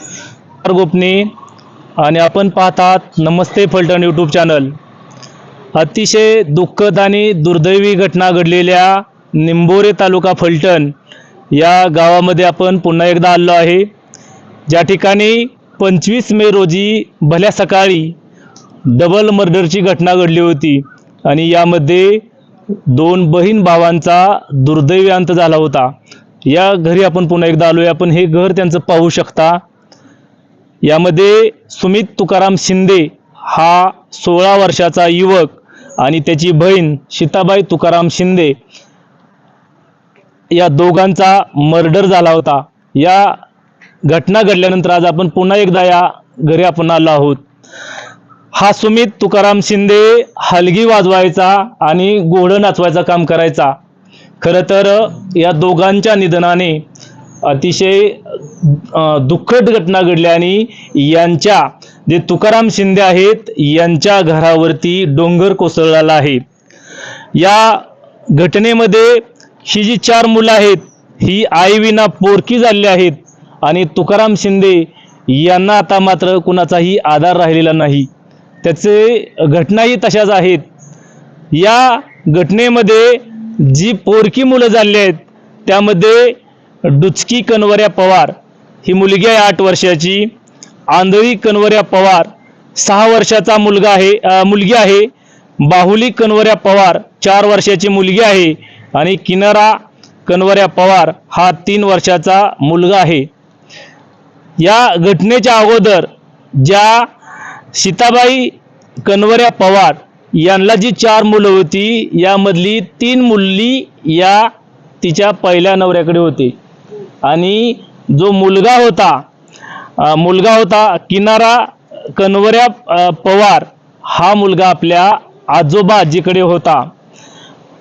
नमस्कार गोपनी आणि आपण पाहतात नमस्ते फलटण यूट्यूब चॅनल अतिशय दुःखद आणि दुर्दैवी घटना घडलेल्या निंबोरे तालुका फलटण या गावामध्ये आपण पुन्हा एकदा आलो आहे. ज्या ठिकाणी पंचवीस मे रोजी भल्या सकाळी डबल मर्डरची घटना घडली होती आणि यामध्ये दोन बहीण भावांचा दुर्दैवी अंत झाला होता. या घरी आपण पुन्हा एकदा आलो आहे आपण हे घर त्यांचं पाहू शकता. यामध्ये सुमित तुकाराम शिंदे हा सोळा वर्षाचा युवक आणि त्याची बहीण सीताबाई तुकाराम शिंदे या दोघांचा मर्डर झाला होता. या घटना घडल्यानंतर आज आपण पुन्हा एकदा या घरी आपण आलो आहोत. हा सुमित तुकाराम शिंदे हलगी वाजवायचा आणि घोडं नाचवायचं काम करायचा. खरं तर या दोघांच्या निधनाने अतिशय दुःखद घटना घडल्या आणि यांच्या जे तुकाराम शिंदे आहेत यांच्या घरावरती डोंगर कोसळलेला आहे. या घटनेमध्ये ही जी चार मुलं आहेत ही आईविना पोरकी झालेली आहेत आणि तुकाराम शिंदे यांना आता मात्र कुणाचाही आधार राहिलेला नाही. त्याचे घटनाही तशाच आहेत. या घटनेमध्ये जी पोरकी मुलं झाली आहेत त्यामध्ये डुचकी कनवऱ्या पवार ही मुलगी आहे आठ वर्षाची. आंधळी कनवऱ्या पवार सहा वर्षाचा मुलगा आहे मुलगी आहे. बाहुली कनवऱ्या पवार चार वर्षाची मुलगी आहे. आणि किनारा कनवऱ्या पवार हा तीन वर्षाचा मुलगा आहे. या घटनेच्या अगोदर ज्या सीताबाई कनवऱ्या पवार यांना जी चार मुलं होती यामधली तीन मुली या तिच्या पहिल्या नवऱ्याकडे होती. आणि जो मुलगा होता मुलगा होता किनारा कनवऱ्या पवार हा मुलगा आपल्या आजोबा आजीकडे होता.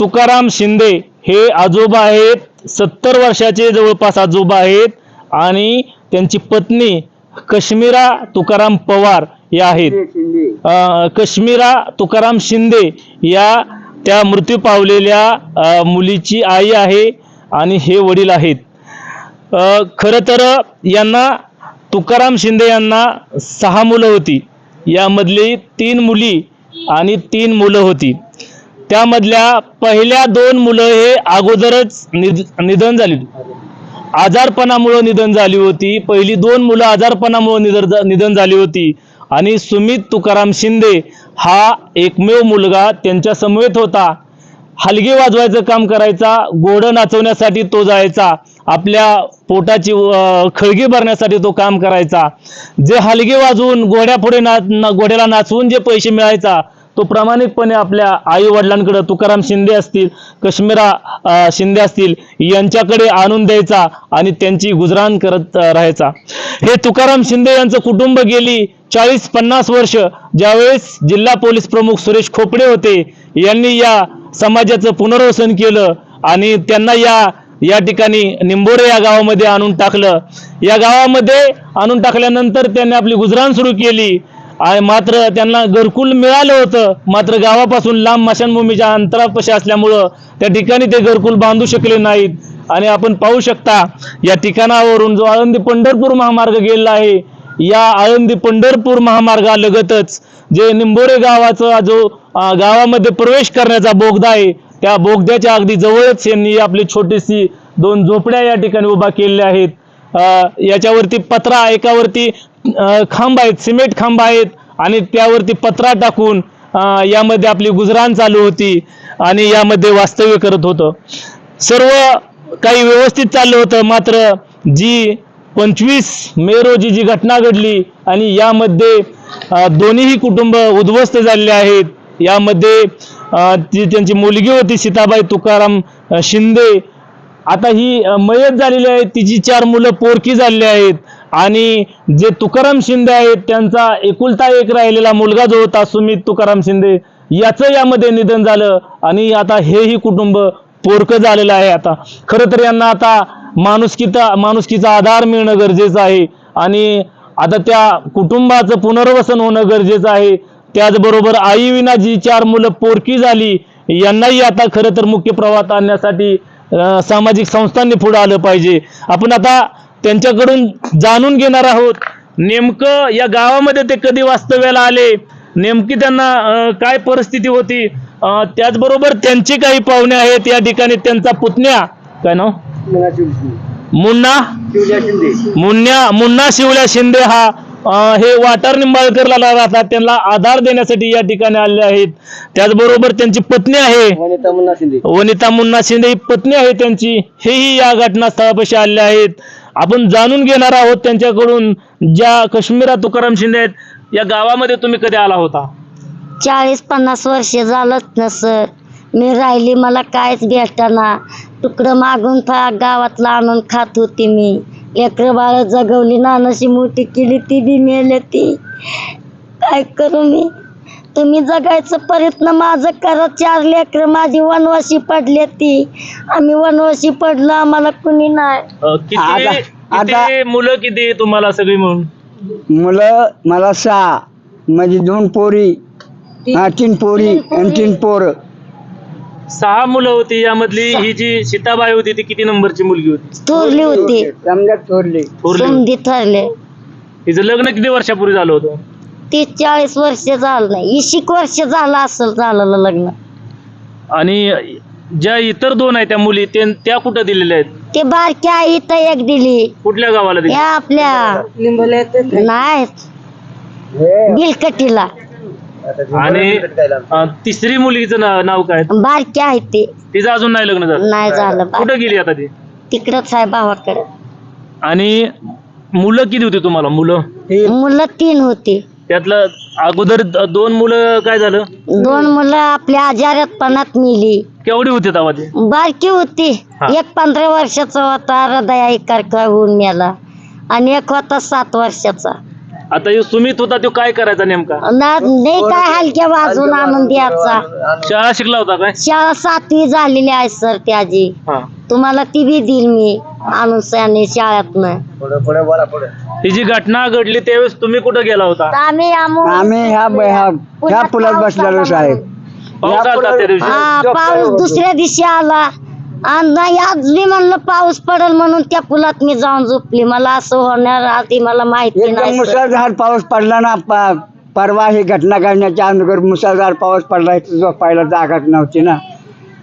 तुकाराम शिंदे हे आजोबा आहेत सत्तर वर्षाचे जवळपास आजोबा आहेत आणि त्यांची पत्नी कश्मीरा तुकाराम पवार या आहेत. कश्मीरा तुकाराम शिंदे या त्या मृत्यू पावलेल्या मुलीची आई आहे आणि हे वडील आहेत. खरं तर यांना तुकाराम शिंदे यांना सहा मुलं होती. यामधली तीन मुली आणि तीन मुलं होती. त्यामधल्या पहिल्या दोन मुलं हे अगोदरच निध निधन झाली. आजारपणामुळं निधन झाली होती. पहिली दोन मुलं आजारपणामुळं निधन निधन झाली होती. आणि सुमित तुकाराम शिंदे हा एकमेव मुलगा त्यांच्या समवेत होता. हलगे वाजवायचं काम करायचा घोडं नाचवण्यासाठी तो जायचा. आपल्या पोटाची खळगी भरण्यासाठी तो काम करायचा. जे हलगे वाजवून घोड्या पुढे ना ना- घोड्याला नाचवून जे पैसे मिळायचा तो प्रामाणिकपणे आपल्या आई वडिलांकडे तुकाराम शिंदे असतील कश्मीरा शिंदे असतील यांच्याकडे आणून द्यायचा आणि त्यांची गुजराण करत राहायचा. हे तुकाराम शिंदे यांचं कुटुंब गेली चाळीस पन्नास वर्ष ज्यावेळेस जिल्हा पोलीस प्रमुख सुरेश खोपडे होते यांनी या समाजाचं पुनर्वसन केलं आणि त्यांना या या ठिकाणी निंबोरे या गावामध्ये आणून टाकलं. या गावामध्ये आणून टाकल्यानंतर त्यांनी आपली गुजराण सुरू केली. आणि मात्र त्यांना घरकुल मिळालं होतं. मात्र गावापासून लांब माशांभूमीच्या अंतरापाशी असल्यामुळं त्या ठिकाणी ते घरकुल बांधू शकले नाहीत. आणि आपण पाहू शकता या ठिकाणावरून जो आळंदी पंढरपूर महामार्ग गेलेला आहे या आळंदी पंढरपूर महामार्गालगतच जे निंबोरे गावाचा जो गावामध्ये प्रवेश करण्याचा बोगदा आहे त्या बोगद्याच्या अगदी जवळच यांनी आपली छोटीशी दोन झोपड्या या ठिकाणी उभा केलेल्या आहेत. याच्यावरती पत्रा एकावरती खांब आहेत सिमेंट खांब आहेत आणि त्यावरती पत्रा टाकून यामध्ये आपली गुजराण चालू होती आणि यामध्ये वास्तव्य करत होतं. सर्व काही व्यवस्थित चाललं होतं मात्र जी पंचवीस मे रोजी जी घटना घडली आणि यामध्ये दोन्हीही कुटुंब उद्ध्वस्त झालेले आहेत यामध्ये ती त्यांची मुलगी होती सीताबाई तुकाराम शिंदे. आता ही मयत झालेली आहे तिची चार मुलं पोरकी झालेली आहेत. आणि जे तुकाराम शिंदे आहेत त्यांचा एकुलता एक राहिलेला मुलगा जो होता सुमित तुकाराम शिंदे याचं यामध्ये निधन झालं. आणि आता हेही कुटुंब पोरकं झालेलं आहे आता. खरं तर यांना आता माणुसकीचा माणुसकीचा आधार मिळणं गरजेचं आहे. आणि आता त्या कुटुंबाचं पुनर्वसन होणं गरजेचं आहे. त्याचबरोबर आई विना जी चार मुलं पोरकी झाली यांनाही आता खरं तर मुख्य प्रवाहात आणण्यासाठी सामाजिक संस्थांनी पुढे आलं पाहिजे. आपण आता त्यांच्याकडून जाणून घेणार आहोत नेमकं या गावामध्ये ते कधी वास्तव्याला आले नेमकी त्यांना काय परिस्थिती होती त्याचबरोबर त्यांचे काही पाहुणे आहेत या ठिकाणी त्यांचा पुतण्या काय नाव? मुन्ना मुन्या मुन्ना? शिवल्या शिंदे हा हे वाटार निंबाळकरला राहतात त्यांना आधार देण्यासाठी या ठिकाणी आले आहेत. त्याचबरोबर त्यांची पत्नी आहे. वनिता मुन्ना शिंदे. ही पत्नी आहे त्यांची. हेही या घटनास्थळापाशी आले आहेत. आपण जाणून घेणार आहोत त्यांच्याकडून ज्या काश्मीरा तुकाराम शिंदे आहेत या गावामध्ये तुम्ही कधी आला होता? चाळीस पन्नास वर्ष झालंच ना सर. मी राहिली मला काहीच भेटना. तुकडं मागून गावातला आणून खात होती मी. लेकरं बाळ जगवली नानाशी मोठी केली ती बी मेले ती. काय करू मी? तुम्ही जगायचं प्रयत्न माझं करा. चार लेकरं माझी वनवासी पडले ती. आम्ही वनवासी पडलो आम्हाला कुणी नाही. अं, किती आता- किती आता- मुलं किती तुम्हाला सगळी म्हणून मुलं मला सहा म्हणजे दोन पोरी. हा तीन पोरी आणि तीन पोरं. सहा मुलं होती यामधली ही जी सीताबाई होती ती किती नंबरची मुलगी होती? थोरली होती. समजा थोरली. थोरली होती. समधी ठरले तिचं लग्न किती वर्षापूर्वी झालं होतं? तीस चाळीस वर्ष झालं नाही. इशिक वर्ष झालं असेल झालेलं लग्न. आणि ज्या इतर दोन आहेत त्या मुली ते- त्या कुठं दिलेल्या आहेत? ते बारक्या आई तर एक दिली. कुठल्या गावाला दिल्या या आपल्या नाही बिलकटीला. आणि अं, तिसरी मुलीचं ना- नाव काय? बारक्या आहे ते. तिचं अजून नाही लग्न झालं? नाही झालं बार- कुठं गेली आता ती? तिकडच आहे भावाकडे आणि मुलं किती होती तुम्हाला? मुलं? मुलं तीन होती. त्यातलं अगोदर द- दोन मुलं काय झालं? दोन मुलं आपल्या आजारातपणात मिली. केवढी होती तेव्हा ती? बारकी होती. हा. एक पंधरा वर्षाचा होता हृदया एकार होऊन मेला. आणि एक होता सात वर्षाचा. आता ह्यो सुमित होता तो काय करायचा नेमका? ना- नाही काय हलक्या वाजून आणून द्यायचा. शाळा शिकला होता काय? शाळा सातवी झालेली आहे सर त्याची. हा. तुम्हाला ती बी देईल मी आणून सनी शाळेतनं. ही जी घटना घडली त्यावेळेस तुम्ही कुठं गेला होता? तर आम्ही आमो- आम्ही ह्या ह्या ह्या पुलात बसलेलो साहेब पाऊस आलता त्या दिवशी? हा पाऊस दुसऱ्या दिवशी आला. आणि नाही आज मी म्हणलं पाऊस पडेल म्हणून त्या पुलात मी जाऊन झोपली. मला असं होणार आधी मला माहिती एकदम नाही. मुसळधार पाऊस पडला ना प- परवा ही घटना घडण्याच्या अगोदर मुसळधार पाऊस पडला इथं झोपायला जागाच नव्हती ना.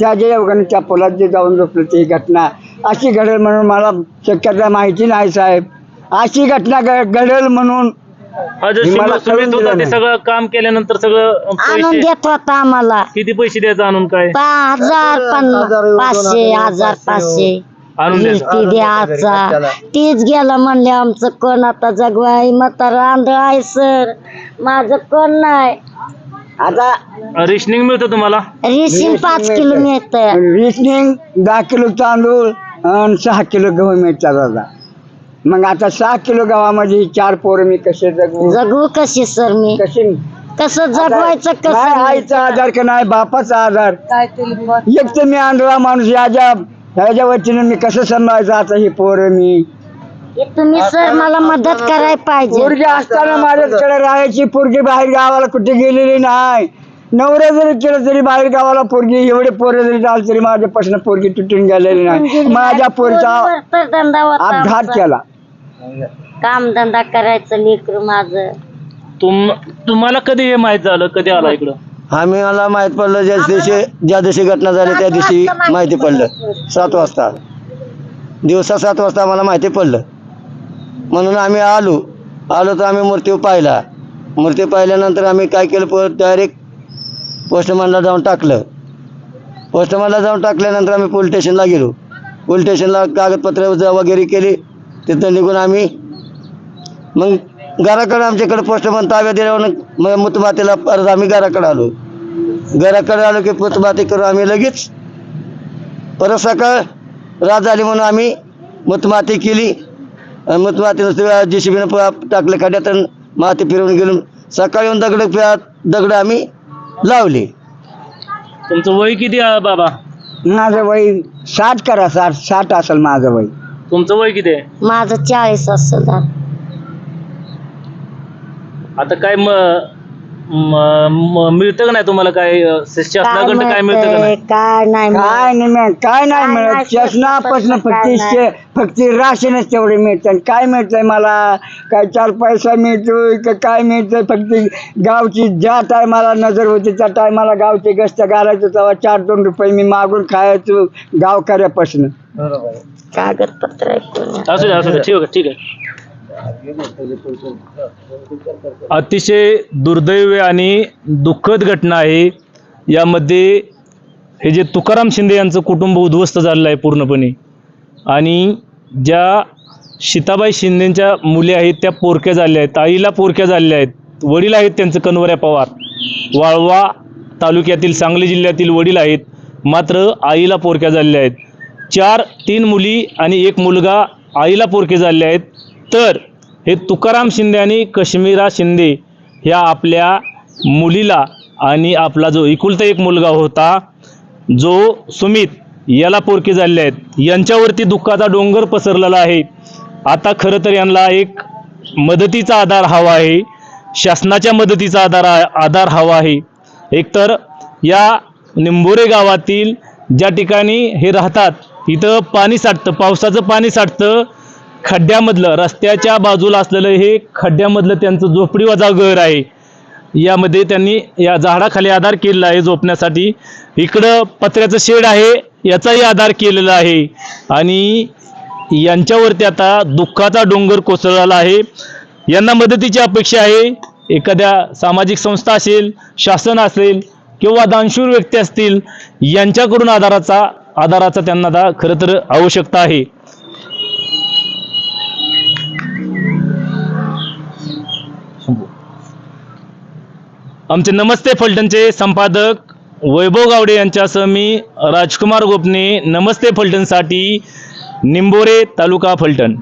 त्या जे योगाने त्या पुलात जे जाऊन झोपलं ती घटना. अशी घडेल म्हणून मला शक्यता माहिती नाही साहेब. अशी घटना घ- घडेल म्हणून मला कळून ते सगळं काम केल्यानंतर सगळं आणून पैसे देत होता आम्हाला. किती पैसे द्यायचं आणून काय? पा- हजार पन्नास पाचशे हजार पाचशे. आणून द्यायचं. ती द्यायचा तीच गेला म्हणले आमचं कोण आता जगवाय? म्हातारा आंधळ आहे सर. माझं कोण नाही? आता रेशनिंग मिळतं तुम्हाला? रेशीम पाच किलो मिळत. रिसनिंग दहा किलो तांदूळ आणि सहा किलो गहू मिळतात आता. मग आता सहा किलो गव्हामध्ये ही चार पोरं मी कसे जगवू? जगू कशी सर मी? कशी? कसं जगवायचं नाही? कसं आईचा आधार का नाही? बापाचा आधार? एक तर मी आंधळा माणूस याच्या ह्याच्या वतीने मी कसं सांभाळायचं आता ही पोरं मी. तुम्ही सर मला मदत करायला पाहिजे. पोरगी असताना माझ्याकडे राहायची पोरगी बाहेर गावाला कुठे गेलेली नाही. नवऱ्या जरी केलं तरी बाहेर गावाला पोरगी एवढे पोरं जरी झालं तरी माझ्यापासून पोरगी तुटून गेलेली नाही. माझ्या पोरीचा अपघात. केला. काम धंदा करायचं लेकरू माझं. तुम तुम्हाला कधी हे माहीत झालं? कधी आला इकडं? आम्ही मला माहीत पडलं ज्या दिवशी ज्या दिवशी घटना झाली त्या दिवशी माहिती पडलं. सात वाजता. दिवसा सात वाजता आम्हाला माहिती पडलं. म्हणून आम्ही आलो. आलो तर आम्ही मृत्यू पाहिला. मृत्यू पाहिल्यानंतर आम्ही काय केलं प डायरेक्ट पोस्टमॅनला जाऊन टाकलं. पोस्टमॅनला जाऊन टाकल्यानंतर आम्ही पोलीस स्टेशनला गेलो. पोलीस स्टेशनला कागदपत्र वगैरे केली. तिथं निघून आम्ही मग घराकडं आमच्याकडे पोस्टमॅन ताब्यात दिल्यावर मग मुतमातेला परत आम्ही घराकडे आलो. घराकडे आलो की मुतमाती करून आम्ही लगेच परत सकाळ रात झाली म्हणून आम्ही मुतमाती केली. आणि मुतमातीनं जे सी बीनं टाकलं खड्यात आणि माती फिरवून गेलो. सकाळी येऊन दगड दगड आम्ही लावली. तुमचं वय किती आहे बाबा? माझं वय साठ करा साठ साठ असेल माझं वय. तुमचं वय किती आहे? माझं चाळीस असं आता काय म म- म- मिळतं का नाही तुम्हाला काय शासनाकडनं काय मिळतं का नाही? काय नाही मिळत. काय नाही मिळत. काय नाही काय मिळत. नाही, शासनापासून फक्त काय नाही. शे- फक्त राशनच तेवढे मिळतं. काय मिळतंय मला? काय चार पैसा मिळतोय का काय मिळतंय? फक्त गावची ज्या टायमाला नजर होती त्या टायमाला गावची गस्त घालायचं तेव्हा चार दोन रुपये मी मागून खायचो गावकऱ्यापासून. कागदपत्र कोणी. असू द्या असू द्या ठीक आहे ठीक आहे. अतिशय दुर्दैव आणि दुःखद घटना आहे. यामध्ये हे जे तुकाराम शिंदे यांचं कुटुंब उद्ध्वस्त झालेलं आहे पूर्णपणे. आणि ज्या सीताबाई शिंदेंच्या मुली आहेत त्या पोरक्या झाल्या आहेत आईला पोरक्या झालेल्या आहेत वडील आहेत त्यांचं कनवऱ्या पवार. वाळवा तालुक्यातील सांगली जिल्ह्यातील वडील आहेत मात्र आईला पोरक्या झालेल्या आहेत. चार तीन मुली आणि एक मुलगा आईला पोरके झाले आहेत. तर हे तुकाराम शिंदे आणि कश्मीरा शिंदे ह्या आपल्या मुलीला आणि आपला जो इकुलता एक मुलगा होता जो सुमित याला पोरके झालेले आहेत. यांच्यावरती दुःखाचा डोंगर पसरलेला आहे. आता खरं तर यांना एक मदतीचा आधार हवा आहे. शासनाच्या मदतीचा आधार आधार हवा आहे. एकतर या निंबोरे गावातील ज्या ठिकाणी हे राहतात इथं पाणी साठतं पावसाचं पाणी साठतं खड्ड्यामधलं रस्त्याच्या बाजूला असलेलं हे खड्ड्यामधलं त्यांचं झोपडीवाजा घर आहे. यामध्ये त्यांनी या झाडाखाली आधार केलेला आहे झोपण्यासाठी. इकडं पत्र्याचं शेड आहे याचाही आधार केलेला आहे. आणि यांच्यावरती आता दुःखाचा डोंगर कोसळला आहे. यांना मदतीची अपेक्षा आहे. एखाद्या सामाजिक संस्था असेल शासन असेल किंवा दानशूर व्यक्ती असतील यांच्याकडून आधाराचा आधाराचा त्यांना आता खरं तर आवश्यकता आहे. आमचे नमस्ते फलटणचे संपादक वैभव गावडे यांच्यासह मी राजकुमार गोपने नमस्ते फलटणसाठी निंबोरे तालुका फलटण.